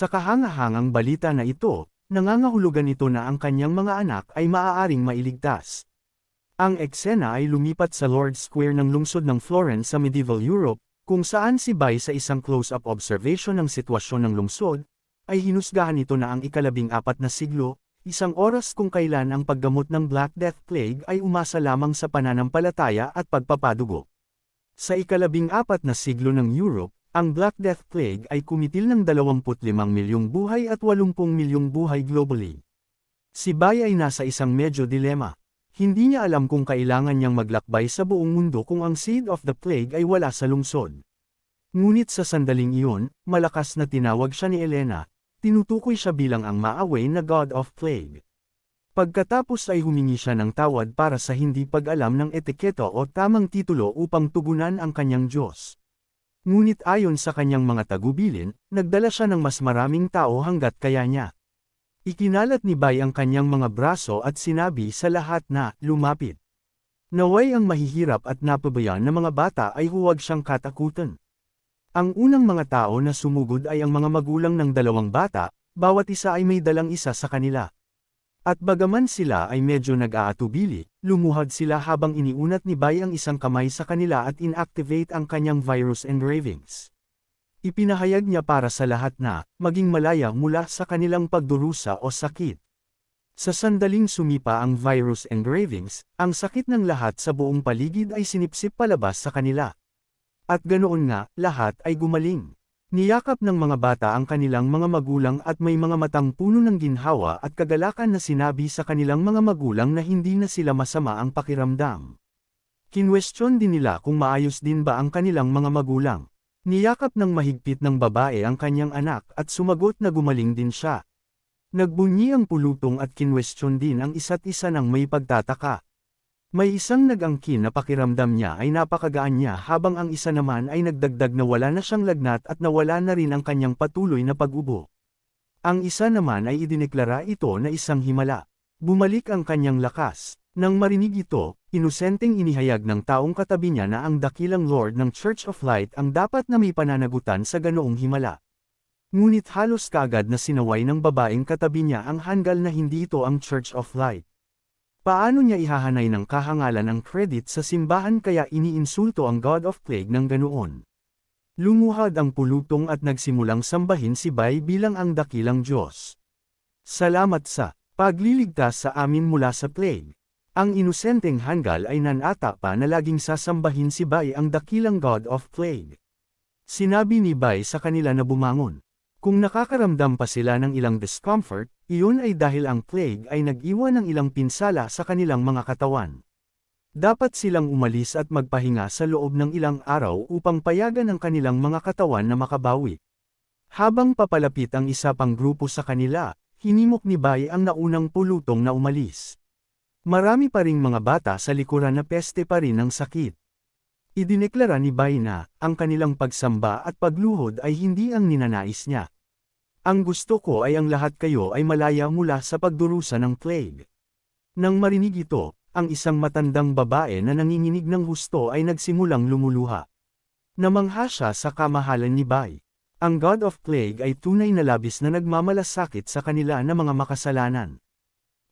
Sa kahangahangang balita na ito, nangangahulugan ito na ang kanyang mga anak ay maaaring mailigtas. Ang eksena ay lumipat sa Lord's Square ng lungsod ng Florence sa medieval Europe, kung saan si Bai sa isang close-up observation ng sitwasyon ng lungsod, ay hinusgahan ito na ang ikalabing apat na siglo, isang oras kung kailan ang paggamot ng Black Death Plague ay umasa lamang sa pananampalataya at pagpapadugo. Sa ikalabing apat na siglo ng Europe, ang Black Death Plague ay kumitil ng 25 milyong buhay at 80 milyong buhay globally. Si Bai ay nasa isang medyo dilema. Hindi niya alam kung kailangan niyang maglakbay sa buong mundo kung ang seed of the plague ay wala sa lungsod. Ngunit sa sandaling iyon, malakas na tinawag siya ni Elena, tinutukoy siya bilang ang maaway na God of Plague. Pagkatapos ay humingi siya ng tawad para sa hindi pag-alam ng etiketo o tamang titulo upang tugunan ang kanyang Diyos. Ngunit ayon sa kanyang mga tagubilin, nagdala siya ng mas maraming tao hanggat kaya niya. Ikinalat ni Bay ang kanyang mga braso at sinabi sa lahat na, lumapit. Naway ang mahihirap at napabayan na mga bata ay huwag siyang katakutan. Ang unang mga tao na sumugod ay ang mga magulang ng dalawang bata, bawat isa ay may dalang isa sa kanila. At bagaman sila ay medyo nag-aatubili, lumuhad sila habang iniunat ni Bay ang isang kamay sa kanila at inactivate ang kanyang virus engravings. Ipinahayag niya para sa lahat na, maging malaya mula sa kanilang pagdurusa o sakit. Sa sandaling sumipa ang virus engravings, ang sakit ng lahat sa buong paligid ay sinipsip palabas sa kanila. At ganoon nga, lahat ay gumaling. Niyakap ng mga bata ang kanilang mga magulang at may mga matang puno ng ginhawa at kagalakan na sinabi sa kanilang mga magulang na hindi na sila masama ang pakiramdam. Kinwestiyon din nila kung maayos din ba ang kanilang mga magulang. Niyakap ng mahigpit ng babae ang kanyang anak at sumagot na gumaling din siya. Nagbunyi ang pulutong at kinwestiyon din ang isa't isa ng may pagtataka. May isang nag-angkin na pakiramdam niya ay napakagaan niya habang ang isa naman ay nagdagdag na wala na siyang lagnat at nawala na rin ang kanyang patuloy na pag-ubo. Ang isa naman ay idineklara ito na isang himala. Bumalik ang kanyang lakas. Nang marinig ito, inosenteng inihayag ng taong katabi niya na ang dakilang Lord ng Church of Light ang dapat na may pananagutan sa ganoong himala. Ngunit halos kaagad na sinaway ng babaeng katabi niya ang hanggal na hindi ito ang Church of Light. Paano niya ihahanay ng kahangalan ang credit sa simbahan kaya iniinsulto ang God of Plague ng ganoon? Lumuhad ang pulutong at nagsimulang sambahin si Bay bilang ang dakilang Diyos. Salamat sa pagliligtas sa amin mula sa plague. Ang inosenteng hanggal ay nanata pa na laging sasambahin si Bay ang dakilang God of Plague. Sinabi ni Bay sa kanila na bumangon. Kung nakakaramdam pa sila ng ilang discomfort, iyon ay dahil ang plague ay nag-iwan ng ilang pinsala sa kanilang mga katawan. Dapat silang umalis at magpahinga sa loob ng ilang araw upang payagan ang kanilang mga katawan na makabawi. Habang papalapit ang isa pang grupo sa kanila, hinimok ni Bay ang naunang pulutong na umalis. Marami pa ring mga bata sa likuran na peste pa rin ng sakit. Idineklara ni Bay na, ang kanilang pagsamba at pagluhod ay hindi ang ninanais niya. Ang gusto ko ay ang lahat kayo ay malaya mula sa pagdurusa ng plague. Nang marinig ito, ang isang matandang babae na nanginginig ng husto ay nagsimulang lumuluha. Namangha siya sa kamahalan ni Bay. Ang God of Plague ay tunay na labis na nagmamalasakit sa kanila na mga makasalanan.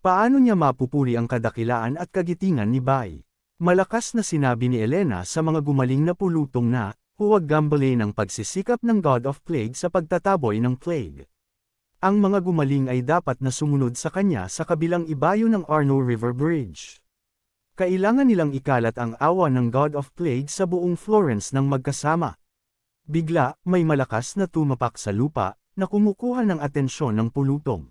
Paano niya mapupuri ang kadakilaan at kagitingan ni Bay? Malakas na sinabi ni Elena sa mga gumaling na pulutong na, huwag gambale ng pagsisikap ng God of Plague sa pagtataboy ng plague. Ang mga gumaling ay dapat na sumunod sa kanya sa kabilang ibayo ng Arno River Bridge. Kailangan nilang ikalat ang awa ng God of Plague sa buong Florence ng magkasama. Bigla, may malakas na tumapak sa lupa, na kumukuha ng atensyon ng pulutong.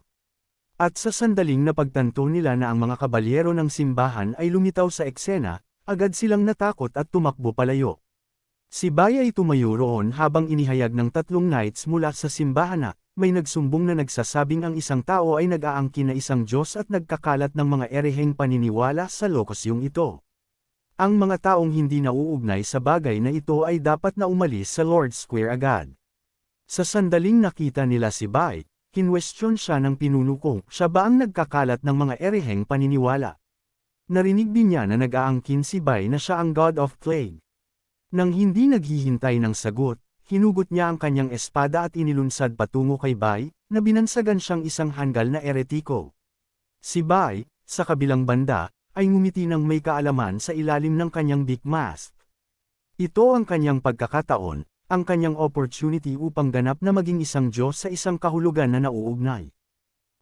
At sa sandaling na pagtanto nila na ang mga kabalyero ng simbahan ay lumitaw sa eksena, agad silang natakot at tumakbo palayo. Si Bay ay tumayo roon habang inihayag ng tatlong knights mula sa simbahan na, may nagsumbong na nagsasabing ang isang tao ay nag-aangkin na isang Diyos at nagkakalat ng mga ereheng paniniwala sa lokosyong ito. Ang mga taong hindi nauugnay sa bagay na ito ay dapat na umalis sa Lord's Square agad. Sa sandaling nakita nila si Bay, Kinwestiyon siya ng pinuno kung siya ba ang nagkakalat ng mga ereheng paniniwala. Narinig din niya na nag-aangkin si Bay na siya ang God of Plague. Nang hindi naghihintay ng sagot, hinugot niya ang kanyang espada at inilunsad patungo kay Bai, na binansagan siyang isang hanggal na eretiko. Si Bai, sa kabilang banda, ay ngumiti ng may kaalaman sa ilalim ng kanyang big mask. Ito ang kanyang pagkakataon, ang kanyang opportunity upang ganap na maging isang Diyos sa isang kahulugan na nauugnay.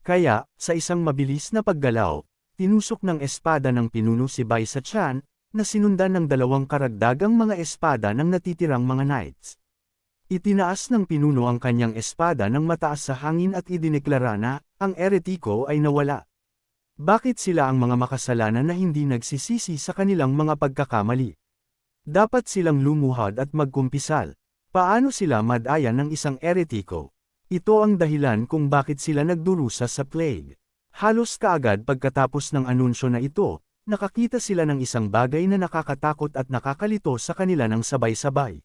Kaya, sa isang mabilis na paggalaw, tinusok ng espada ng pinuno si Bai sa tiyan, na sinundan ng dalawang karagdagang mga espada ng natitirang mga knights. Itinaas ng pinuno ang kanyang espada ng mataas sa hangin at idineklara na, ang eretiko ay nawala. Bakit sila ang mga makasalanan na hindi nagsisisi sa kanilang mga pagkakamali? Dapat silang lumuhad at magkumpisal. Paano sila madaya ng isang eretiko? Ito ang dahilan kung bakit sila nagdurusa sa plague. Halos kaagad pagkatapos ng anunsyo na ito, nakakita sila ng isang bagay na nakakatakot at nakakalito sa kanila ng sabay-sabay.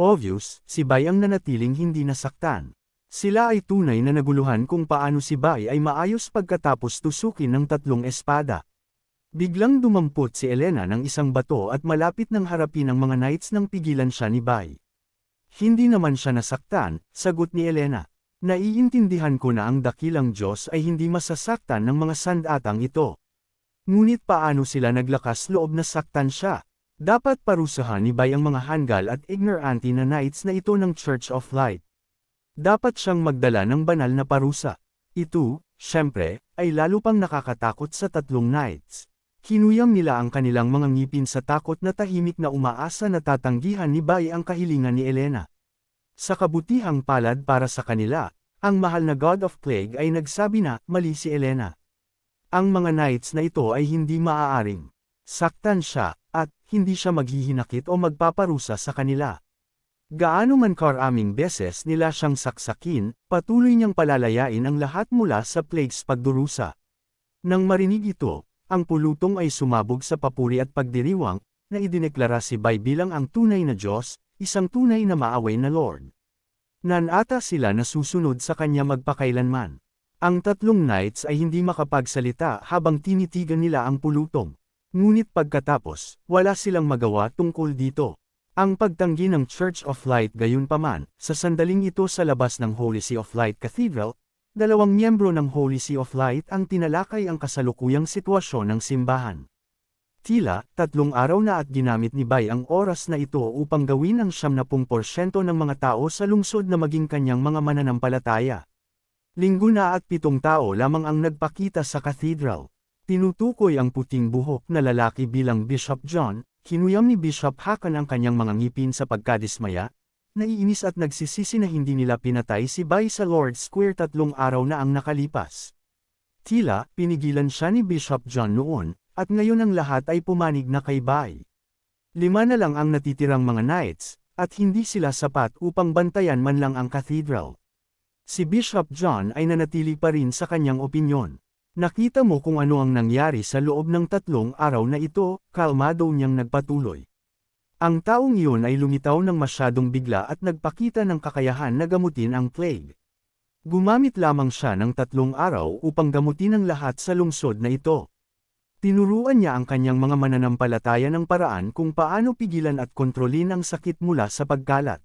Obvious, si Bai ang nanatiling hindi nasaktan. Sila ay tunay na naguluhan kung paano si Bai ay maayos pagkatapos tusukin ng tatlong espada. Biglang dumampot si Elena ng isang bato at malapit ng harapin ng mga knights nang pigilan siya ni Bai. Hindi naman siya nasaktan, sagot ni Elena. Naiintindihan ko na ang dakilang Diyos ay hindi masasaktan ng mga sandatang ito. Ngunit paano sila naglakas loob na saktan siya? Dapat parusahan ni Bay ang mga hanggal at ignorante na knights na ito ng Church of Light. Dapat siyang magdala ng banal na parusa. Ito, syempre, ay lalo pang nakakatakot sa tatlong knights. Kinuyang nila ang kanilang mga ngipin sa takot na tahimik na umaasa na tatanggihan ni Bay ang kahilingan ni Elena. Sa kabutihang palad para sa kanila, ang mahal na God of Plague ay nagsabi na, mali si Elena. Ang mga knights na ito ay hindi maaaring saktan siya, at hindi siya maghihinakit o magpaparusa sa kanila. Gaano man karaming beses nila siyang saksakin, patuloy niyang palalayain ang lahat mula sa plague's pagdurusa. Nang marinig ito, ang pulutong ay sumabog sa papuri at pagdiriwang, na idineklara si Bay bilang ang tunay na Diyos, isang tunay na maaway na Lord. Nanata sila na susunod sa kanya magpakailanman. Ang tatlong knights ay hindi makapagsalita habang tinitigan nila ang pulutong. Ngunit pagkatapos, wala silang magawa tungkol dito. Ang pagtanggi ng Church of Light gayunpaman, sa sandaling ito sa labas ng Holy See of Light Cathedral, dalawang miyembro ng Holy See of Light ang tinalakay ang kasalukuyang sitwasyon ng simbahan. Tila, tatlong araw na at ginamit ni Bay ang oras na ito upang gawin ang 70% ng mga tao sa lungsod na maging kanyang mga mananampalataya. Linggo na at pitong tao lamang ang nagpakita sa cathedral. Tinutukoy ang puting buhok na lalaki bilang Bishop John, kinuyam ni Bishop Hakan ang kanyang mga ngipin sa pagkadismaya, naiinis at nagsisisi na hindi nila pinatay si Bai sa Lord Square tatlong araw na ang nakalipas. Tila, pinigilan siya ni Bishop John noon, at ngayon ang lahat ay pumanig na kay Bai. Lima na lang ang natitirang mga knights, at hindi sila sapat upang bantayan man lang ang cathedral. Si Bishop John ay nanatili pa rin sa kanyang opinyon. Nakita mo kung ano ang nangyari sa loob ng tatlong araw na ito, kalmado niyang nagpatuloy. Ang taong iyon ay lumitaw ng masyadong bigla at nagpakita ng kakayahan na gamutin ang plague. Gumamit lamang siya ng tatlong araw upang gamutin ang lahat sa lungsod na ito. Tinuruan niya ang kanyang mga mananampalataya ng paraan kung paano pigilan at kontrolin ang sakit mula sa pagkalat.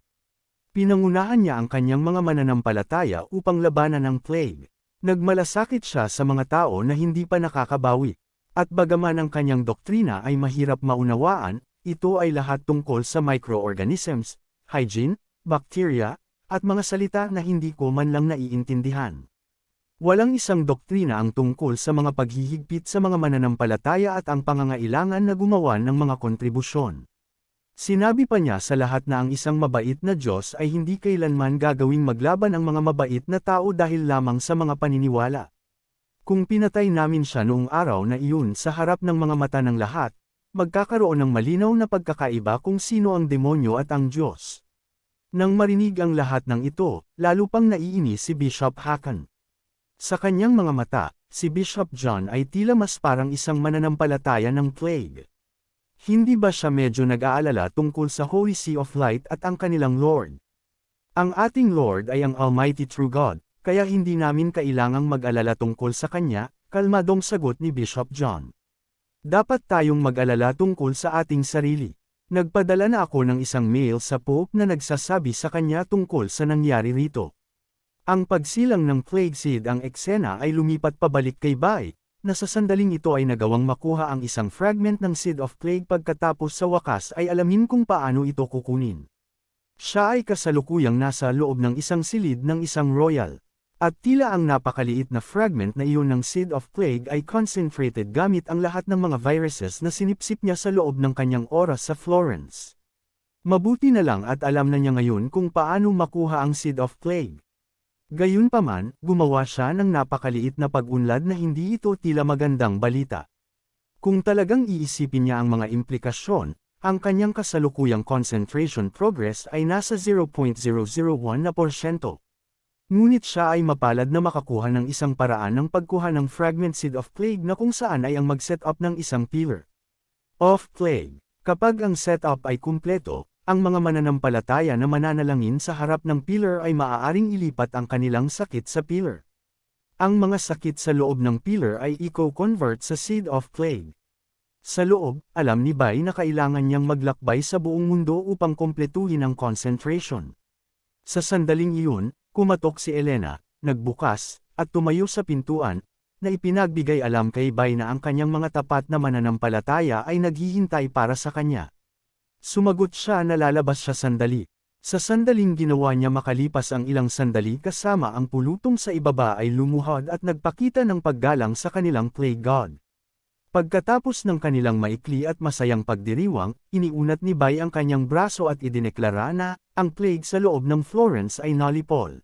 Pinangunahan niya ang kanyang mga mananampalataya upang labanan ang plague. Nagmalasakit siya sa mga tao na hindi pa nakakabawi. At bagaman ang kanyang doktrina ay mahirap maunawaan, ito ay lahat tungkol sa microorganisms, hygiene, bacteria, at mga salita na hindi ko man lang naiintindihan. Walang isang doktrina ang tungkol sa mga paghihigpit sa mga mananampalataya at ang pangangailangan na gumawa ng mga kontribusyon. Sinabi pa niya sa lahat na ang isang mabait na Diyos ay hindi kailanman gagawing maglaban ang mga mabait na tao dahil lamang sa mga paniniwala. Kung pinatay namin siya noong araw na iyon sa harap ng mga mata ng lahat, magkakaroon ng malinaw na pagkakaiba kung sino ang demonyo at ang Diyos. Nang marinig ang lahat ng ito, lalo pang naiinis si Bishop Hakan. Sa kanyang mga mata, si Bishop John ay tila mas parang isang mananampalataya ng plague. Hindi ba siya medyo nag-aalala tungkol sa Holy See of Light at ang kanilang Lord? Ang ating Lord ay ang Almighty True God, kaya hindi namin kailangang mag-alala tungkol sa Kanya, kalmadong sagot ni Bishop John. Dapat tayong mag-alala tungkol sa ating sarili. Nagpadala na ako ng isang mail sa Pope na nagsasabi sa kanya tungkol sa nangyari rito. Ang pagsilang ng plague seed ang eksena ay lumipat pabalik kay Bai, na sa sandaling ito ay nagawang makuha ang isang fragment ng seed of plague pagkatapos sa wakas ay alamin kung paano ito kukunin. Siya ay kasalukuyang nasa loob ng isang silid ng isang royal. At tila ang napakaliit na fragment na iyon ng Seed of Plague ay concentrated gamit ang lahat ng mga viruses na sinipsip niya sa loob ng kanyang oras sa Florence. Mabuti na lang at alam na niya ngayon kung paano makuha ang Seed of Plague. Gayunpaman, gumawa siya ng napakaliit na pag-unlad na hindi ito tila magandang balita. Kung talagang iisipin niya ang mga implikasyon, ang kanyang kasalukuyang concentration progress ay nasa 0.001 na porsyento. Ngunit siya ay mapalad na makakuha ng isang paraan ng pagkuha ng fragment seed of plague na kung saan ay ang mag-set up ng isang pillar of plague. Kapag ang setup ay kumpleto, ang mga mananampalataya na mananalangin sa harap ng pillar ay maaaring ilipat ang kanilang sakit sa pillar. Ang mga sakit sa loob ng pillar ay eco-convert sa seed of plague. Sa loob, alam ni Bai na kailangan niyang maglakbay sa buong mundo upang kompletuhin ang concentration. Sa sandaling iyon, Kumatok si Elena, nagbukas, at tumayo sa pintuan, na ipinagbigay alam kay Bay na ang kanyang mga tapat na mananampalataya ay naghihintay para sa kanya. Sumagot siya na lalabas siya sandali. Sa sandaling ginawa niya makalipas ang ilang sandali kasama ang pulutong sa ibaba ay lumuhod at nagpakita ng paggalang sa kanilang play god. Pagkatapos ng kanilang maikli at masayang pagdiriwang, iniunat ni Bay ang kanyang braso at idineklara na, ang plague sa loob ng Florence ay nalipol.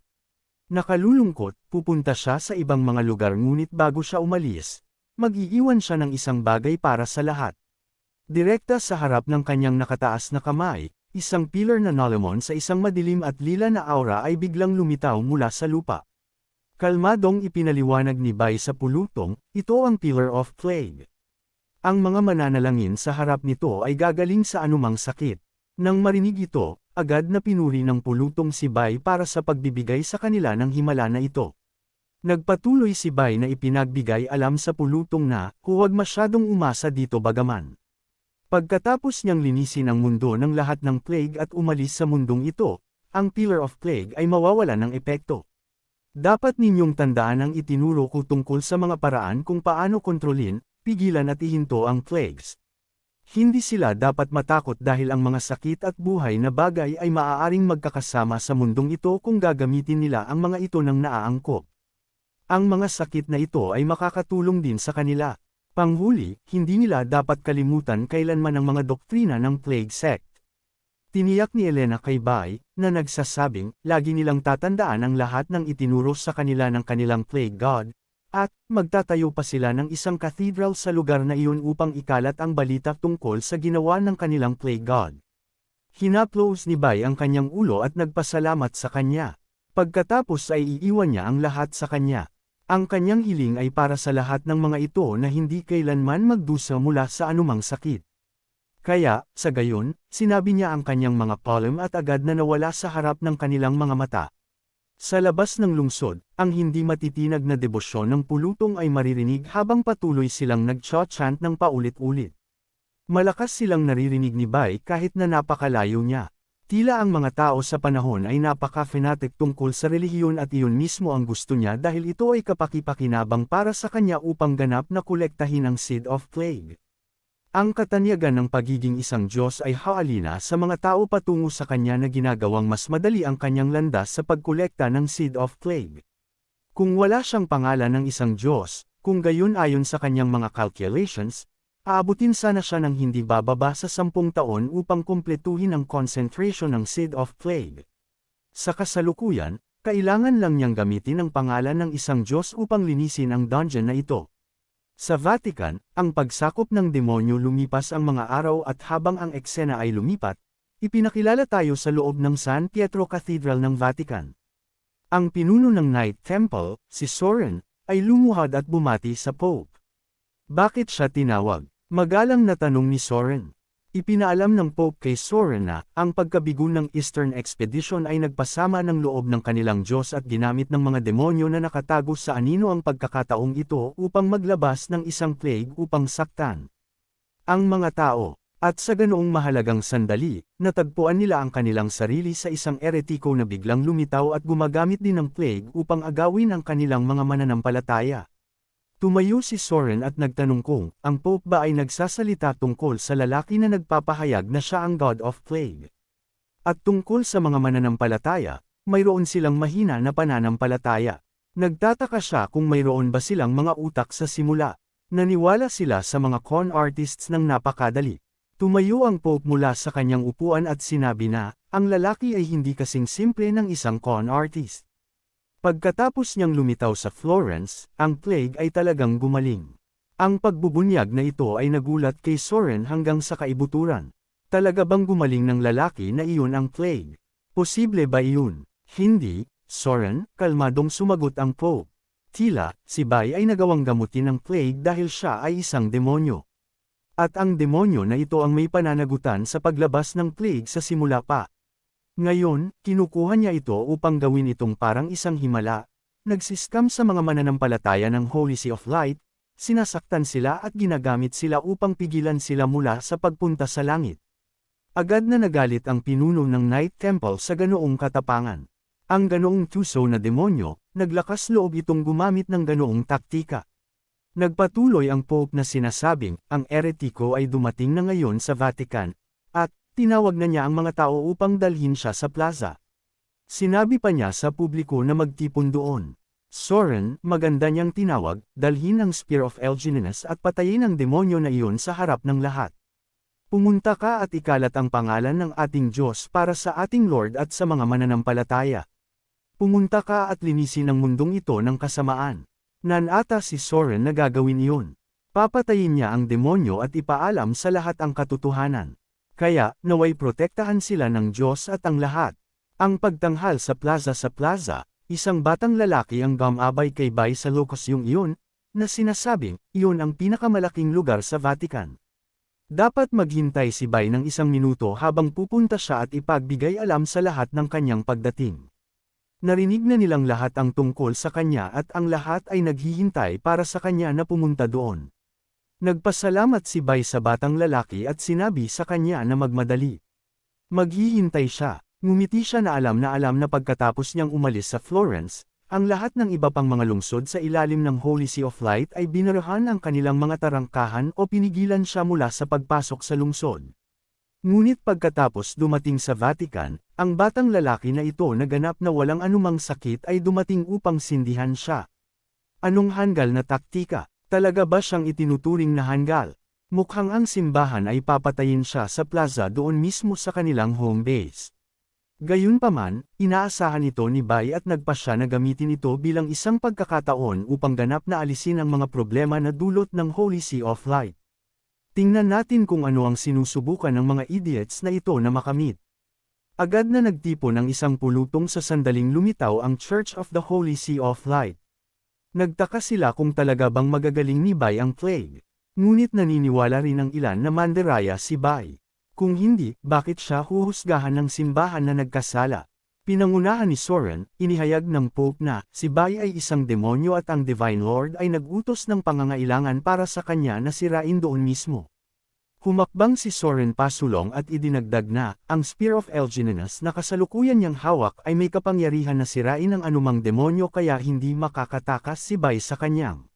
Nakalulungkot, pupunta siya sa ibang mga lugar ngunit bago siya umalis, mag-iiwan siya ng isang bagay para sa lahat. Direkta sa harap ng kanyang nakataas na kamay, isang pillar na nalamon sa isang madilim at lila na aura ay biglang lumitaw mula sa lupa. Kalmadong ipinaliwanag ni Bay sa pulutong, ito ang Pillar of Plague. Ang mga mananalangin sa harap nito ay gagaling sa anumang sakit. Nang marinig ito, agad na pinuri ng pulutong si Bai para sa pagbibigay sa kanila ng himala na ito. Nagpatuloy si Bai na ipinagbigay alam sa pulutong na, huwag masyadong umasa dito bagaman. Pagkatapos niyang linisin ang mundo ng lahat ng plague at umalis sa mundong ito, ang Pillar of Plague ay mawawala ng epekto. Dapat ninyong tandaan ang itinuro ko tungkol sa mga paraan kung paano kontrolin, pigilan at ihinto ang plagues. Hindi sila dapat matakot dahil ang mga sakit at buhay na bagay ay maaaring magkakasama sa mundong ito kung gagamitin nila ang mga ito ng naaangkop. Ang mga sakit na ito ay makakatulong din sa kanila. Panghuli, hindi nila dapat kalimutan kailanman ang mga doktrina ng plague sect. Tiniyak ni Elena kay Bai, na nagsasabing, lagi nilang tatandaan ang lahat ng itinuro sa kanila ng kanilang plague god, at, magtatayo pa sila ng isang cathedral sa lugar na iyon upang ikalat ang balita tungkol sa ginawa ng kanilang plague god. Hinaplos ni Bay ang kanyang ulo at nagpasalamat sa kanya. Pagkatapos ay iiwan niya ang lahat sa kanya. Ang kanyang hiling ay para sa lahat ng mga ito na hindi kailanman magdusa mula sa anumang sakit. Kaya, sa gayon, sinabi niya ang kanyang mga palm at agad na nawala sa harap ng kanilang mga mata. Sa labas ng lungsod, ang hindi matitinag na debosyon ng pulutong ay maririnig habang patuloy silang nag-chant ng paulit-ulit. Malakas silang naririnig ni Bai kahit na napakalayo niya. Tila ang mga tao sa panahon ay napaka-fanatic tungkol sa relihiyon at iyon mismo ang gusto niya dahil ito ay kapakipakinabang para sa kanya upang ganap na kolektahin ang Seed of Plague. Ang katanyagan ng pagiging isang Diyos ay haalina sa mga tao patungo sa kanya na ginagawang mas madali ang kanyang landas sa pagkolekta ng seed of plague. Kung wala siyang pangalan ng isang Diyos, kung gayon ayon sa kanyang mga calculations, aabutin sana siya ng hindi bababa sa sampung taon upang kumpletuhin ang concentration ng seed of plague. Sa kasalukuyan, kailangan lang niyang gamitin ang pangalan ng isang Diyos upang linisin ang dungeon na ito. Sa Vatican, ang pagsakop ng demonyo lumipas ang mga araw at habang ang eksena ay lumipat, ipinakilala tayo sa loob ng San Pietro Cathedral ng Vatican. Ang pinuno ng Knight Temple, si Soren, ay lumuhad at bumati sa Pope. Bakit siya tinawag? Magalang na tanong ni Soren. Ipinaalam ng Pope kay Soren na, ang pagkabigo ng Eastern Expedition ay nagpasama ng loob ng kanilang Diyos at ginamit ng mga demonyo na nakatago sa anino ang pagkakataong ito upang maglabas ng isang plague upang saktan. Ang mga tao, At sa ganoong mahalagang sandali, natagpuan nila ang kanilang sarili sa isang eretiko na biglang lumitaw at gumagamit din ng plague upang agawin ang kanilang mga mananampalataya. Tumayo si Soren at nagtanong kung, ang Pope ba ay nagsasalita tungkol sa lalaki na nagpapahayag na siya ang God of Plague. At tungkol sa mga mananampalataya, mayroon silang mahina na pananampalataya. Nagtataka siya kung mayroon ba silang mga utak sa simula. Naniwala sila sa mga con artists ng napakadali. Tumayo ang Pope mula sa kanyang upuan at sinabi na, ang lalaki ay hindi kasing simple ng isang con artist. Pagkatapos niyang lumitaw sa Florence, ang plague ay talagang gumaling. Ang pagbubunyag na ito ay nagulat kay Soren hanggang sa kaibuturan. Talaga bang gumaling ng lalaki na iyon ang plague? Posible ba iyon? Hindi, Soren, kalmadong sumagot ang Pope. Tila, si Bai ay nagawang gamutin ng plague dahil siya ay isang demonyo. At ang demonyo na ito ang may pananagutan sa paglabas ng plague sa simula pa. Ngayon, kinukuha niya ito upang gawin itong parang isang himala. Nagsiskam sa mga mananampalataya ng Holy See of Light, sinasaktan sila at ginagamit sila upang pigilan sila mula sa pagpunta sa langit. Agad na nagalit ang pinuno ng Night Temple sa ganoong katapangan. Ang ganoong tuso na demonyo, naglakas loob itong gumamit ng ganoong taktika. Nagpatuloy ang Pope na sinasabing, ang eretiko ay dumating na ngayon sa Vatican, at, tinawag na niya ang mga tao upang dalhin siya sa plaza. Sinabi pa niya sa publiko na magtipon doon. Soren, maganda niyang tinawag, dalhin ang Spear of Elginus at patayin ang demonyo na iyon sa harap ng lahat. Pumunta ka at ikalat ang pangalan ng ating Diyos para sa ating Lord at sa mga mananampalataya. Pumunta ka at linisin ang mundong ito ng kasamaan. Nanata si Soren na gagawin iyon. Papatayin niya ang demonyo at ipaalam sa lahat ang katotohanan. Kaya, naway protektahan sila ng Diyos at ang lahat. Ang pagtanghal sa plaza sa plaza, isang batang lalaki ang gamabay kay Bay sa locus yung iyon, na sinasabing, iyon ang pinakamalaking lugar sa Vatican. Dapat maghintay si Bay ng isang minuto habang pupunta siya at ipagbigay alam sa lahat ng kanyang pagdating. Narinig na nilang lahat ang tungkol sa kanya at ang lahat ay naghihintay para sa kanya na pumunta doon. Nagpasalamat si Bay sa batang lalaki at sinabi sa kanya na magmadali. Maghihintay siya, ngumiti siya na alam na alam na pagkatapos niyang umalis sa Florence, ang lahat ng iba pang mga lungsod sa ilalim ng Holy See of Light ay binarahan ang kanilang mga tarangkahan o pinigilan siya mula sa pagpasok sa lungsod. Ngunit pagkatapos dumating sa Vatican, ang batang lalaki na ito na ganap na walang anumang sakit ay dumating upang sindihan siya. Anong hanggal na taktika? Talaga ba siyang itinuturing na hanggal? Mukhang ang simbahan ay papatayin siya sa plaza doon mismo sa kanilang home base. Gayunpaman, inaasahan ito ni Bay at nagpa siya na gamitin ito bilang isang pagkakataon upang ganap na alisin ang mga problema na dulot ng Holy See of Light. Tingnan natin kung ano ang sinusubukan ng mga idiots na ito na makamit. Agad na nagtipo ng isang pulutong sa sandaling lumitaw ang Church of the Holy See of Light. Nagtaka sila kung talaga bang magagaling ni Bai ang plague. Ngunit naniniwala rin ang ilan na manderaya si Bai. Kung hindi, bakit siya huhusgahan ng simbahan na nagkasala? Pinangunahan ni Soren, inihayag ng Pope na, si Bai ay isang demonyo at ang Divine Lord ay nagutos ng pangangailangan para sa kanya na sirain doon mismo. Humakbang si Soren pasulong at idinagdag na, ang Spear of Elginenus na kasalukuyan niyang hawak ay may kapangyarihan na sirain ang anumang demonyo kaya hindi makakatakas si Bay sa kanyang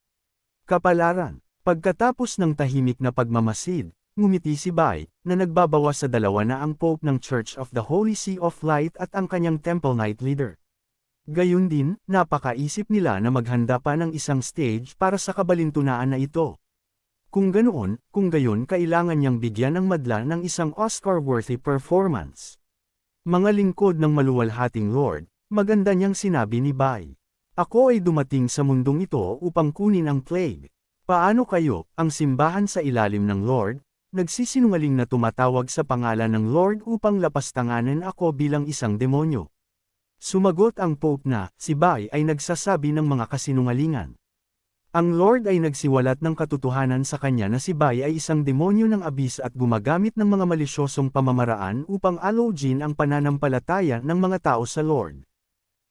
kapalaran. Pagkatapos ng tahimik na pagmamasid, ngumiti si Bay, na nagbabawa sa dalawa na ang Pope ng Church of the Holy See of Light at ang kanyang Temple Knight Leader. Gayun din, napakaisip nila na maghanda pa ng isang stage para sa kabalintunaan na ito. Kung ganoon, kung gayon kailangan niyang bigyan ng madla ng isang Oscar-worthy performance. Mga lingkod ng maluwalhating Lord, maganda niyang sinabi ni Bai. Ako ay dumating sa mundong ito upang kunin ang plague. Paano kayo, ang simbahan sa ilalim ng Lord, nagsisinungaling na tumatawag sa pangalan ng Lord upang lapastanganan ako bilang isang demonyo? Sumagot ang Pope na, si Bai ay nagsasabi ng mga kasinungalingan. Ang Lord ay nagsiwalat ng katotohanan sa kanya na si Bai ay isang demonyo ng abis at gumagamit ng mga malisyosong pamamaraan upang alogin ang pananampalataya ng mga tao sa Lord.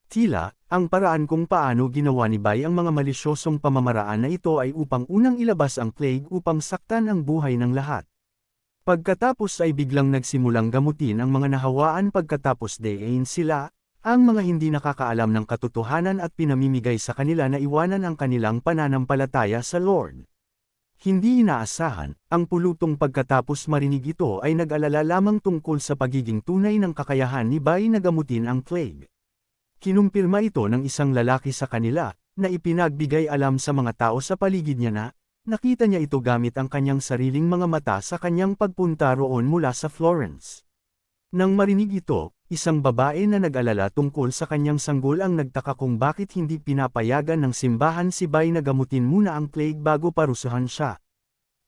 Tila, ang paraan kung paano ginawa ni Bai ang mga malisyosong pamamaraan na ito ay upang unang ilabas ang plague upang saktan ang buhay ng lahat. Pagkatapos ay biglang nagsimulang gamutin ang mga nahawaan pagkatapos dayain sila, ang mga hindi nakakaalam ng katotohanan at pinamimigay sa kanila na iwanan ang kanilang pananampalataya sa Lord. Hindi inaasahan, ang pulutong pagkatapos marinig ito ay nag-alala lamang tungkol sa pagiging tunay ng kakayahan ni Bai na gamutin ang plague. Kinumpirma ito ng isang lalaki sa kanila, na ipinagbigay alam sa mga tao sa paligid niya na, nakita niya ito gamit ang kanyang sariling mga mata sa kanyang pagpunta roon mula sa Florence. Nang marinig ito, isang babae na nag-alala tungkol sa kanyang sanggol ang nagtaka kung bakit hindi pinapayagan ng simbahan si Bay na gamutin muna ang plague bago parusahan siya.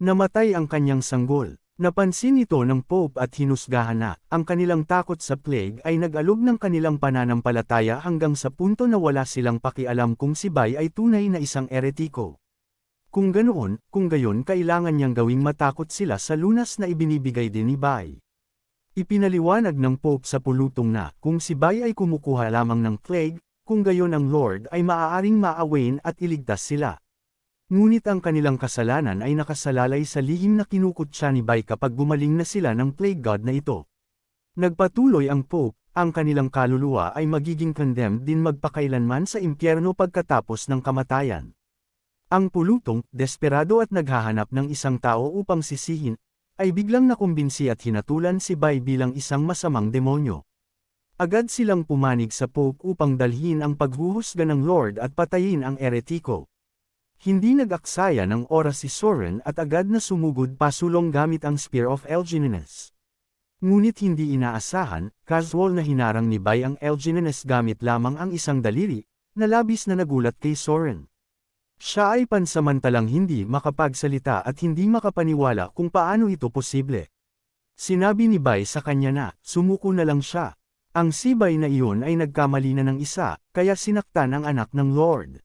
Namatay ang kanyang sanggol. Napansin ito ng Pope at hinusgahan na, ang kanilang takot sa plague ay nag-alog ng kanilang pananampalataya hanggang sa punto na wala silang pakialam kung si Bay ay tunay na isang eretiko. Kung ganoon, kung gayon kailangan niyang gawing matakot sila sa lunas na ibinibigay din ni Bay. Ipinaliwanag ng Pope sa pulutong na, kung si Bay ay kumukuha lamang ng plague, kung gayon ang Lord ay maaaring maawain at iligtas sila. Ngunit ang kanilang kasalanan ay nakasalalay sa lihim na kinukutsa ni Bay kapag gumaling na sila ng plague god na ito. Nagpatuloy ang Pope, ang kanilang kaluluwa ay magiging condemned din magpakailanman sa impyerno pagkatapos ng kamatayan. Ang pulutong, desperado at naghahanap ng isang tao upang sisihin, ay biglang nakumbinsi at hinatulan si Bay bilang isang masamang demonyo. Agad silang pumanig sa Pope upang dalhin ang paghuhusga ng Lord at patayin ang eretiko. Hindi nag-aksaya ng oras si Soren at agad na sumugod pasulong gamit ang Spear of Elginines. Ngunit hindi inaasahan, casual na hinarang ni Bay ang Elginines gamit lamang ang isang daliri, na labis na nagulat kay Soren. Siya ay pansamantalang hindi makapagsalita at hindi makapaniwala kung paano ito posible. Sinabi ni Bay sa kanya na, sumuko na lang siya. Ang sibay na iyon ay nagkamali na ng isa, kaya sinaktan ang anak ng Lord.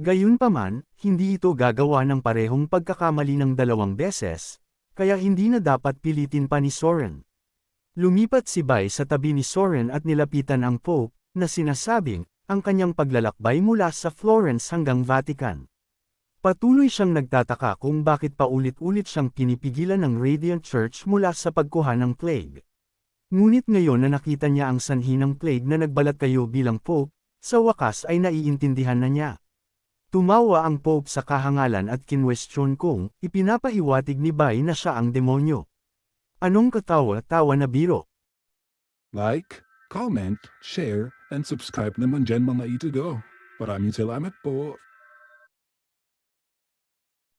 Gayunpaman, hindi ito gagawa ng parehong pagkakamali ng dalawang beses, kaya hindi na dapat pilitin pa ni Soren. Lumipat si Bay sa tabi ni Soren at nilapitan ang Pope, na sinasabing, ang kanyang paglalakbay mula sa Florence hanggang Vatican. Patuloy siyang nagtataka kung bakit paulit-ulit siyang pinipigilan ng Radiant Church mula sa pagkuha ng plague. Ngunit ngayon na nakita niya ang sanhi ng plague na nagbalat kayo bilang Pope, sa wakas ay naiintindihan na niya. Tumawa ang Pope sa kahangalan at kinwestiyon kung ipinapahiwatig ni Bay na siya ang demonyo. Anong katawa-tawa na biro? Like, comment, share, and subscribe naman dyan mga ito go. Maraming salamat po.